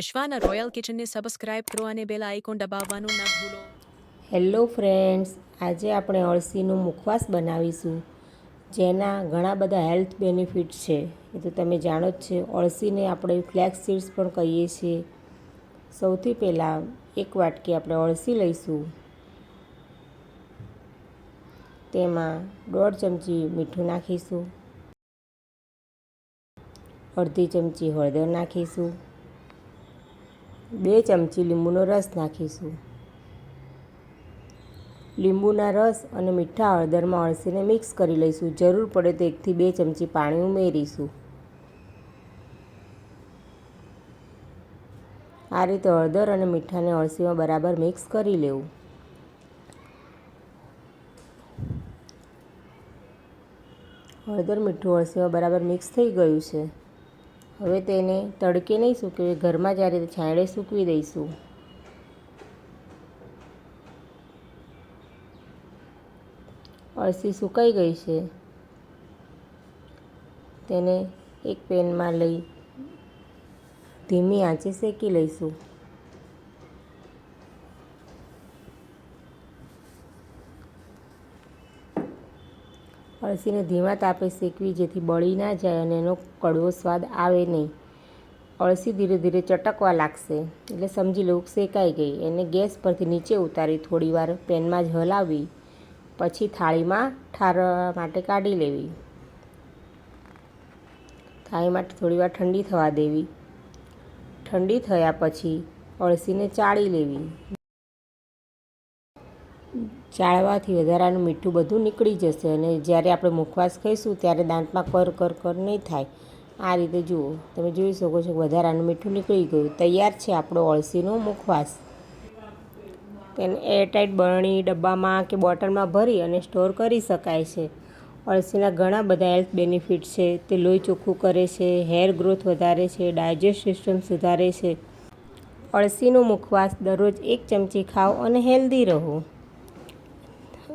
વિશ્વાના royal કિચનને subscribe કરો અને bell icon દબાવવાનું ન ભૂલો. હેલો ફ્રેન્ડ્સ, આજે આપણે અળસીનું મુખવાસ બનાવીશું, જેના ઘણા બધા હેલ્થ બેનિફિટ છે. એ તો તમે જાણો જ છે, અળસીને આપણે ફ્લેક્સ સીડ્સ પણ કહીએ છીએ. સૌથી પહેલાં એક વાટકી આપણે અળસી લઈશું. તેમાં દોઢ ચમચી મીઠું નાખીશું. અડધી ચમચી હળદર નાખીશું. બે ચમચી લીંબુનો રસ નાખીશું. લીંબુના રસ અને મીઠા હળદરમાં અળસીને મિક્સ કરી લઈશું. જરૂર પડે તો એકથી બે ચમચી પાણી ઉમેરીશું. આ રીતે હળદર અને મીઠાને અળસીમાં બરાબર મિક્સ કરી લેવું. હળદર મીઠું અળસીમાં બરાબર મિક્સ થઈ ગયું છે. હવે તેને તડકે નહીં સૂકવીએ, ઘરમાં જ્યારે છાંયડે સૂકવી દઈશું. અળસી સુકાઈ ગઈ છે. તેને એક પેનમાં લઈ ધીમી આંચે શેકી લઈશું. અળસીને ધીમા તાપે શેકવી જેથી બળી ના જાય અને એનો કડવો સ્વાદ આવે નહીં. અળસી ધીરે ધીરે ચટકવા લાગશે. એટલે સમજી લઉં શેકાઈ ગઈ. એને ગેસ પરથી નીચે ઉતારી થોડીવાર પેનમાં જ હલાવી, પછી થાળીમાં ઠારવા માટે કાઢી લેવી. થાળીમાં થોડીવાર ઠંડી થવા દેવી. ઠંડી થયા પછી અળસીને ચાળી લેવી. ચાળવાથી વધારાનું મીઠું બધું નીકળી જશે અને જ્યારે આપણે મુખવાસ ખાઈશું ત્યારે દાંતમાં કર કર કર નહીં થાય. આ રીતે જુઓ, તમે જોઈ શકો છો વધારાનું મીઠું નીકળી ગયું. તૈયાર છે આપણો અળસીનો મુખવાસ. તેને એરટાઈટ બરણી, ડબ્બામાં કે બોટલમાં ભરી અને સ્ટોર કરી શકાય છે. અળસીના ઘણા બધા હેલ્થ બેનિફિટ છે. તે લોહી ચોખ્ખું કરે છે, હેર ગ્રોથ વધારે છે, ડાયજેસ્ટ સિસ્ટમ સુધારે છે. અળસીનો મુખવાસ દરરોજ એક ચમચી ખાઓ અને હેલ્ધી રહો.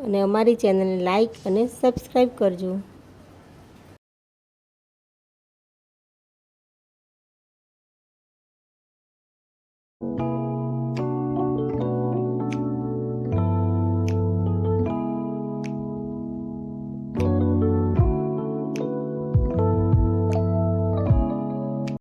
અને અમારી ચેનલને લાઇક અને સબસ્ક્રાઈબ કરજો.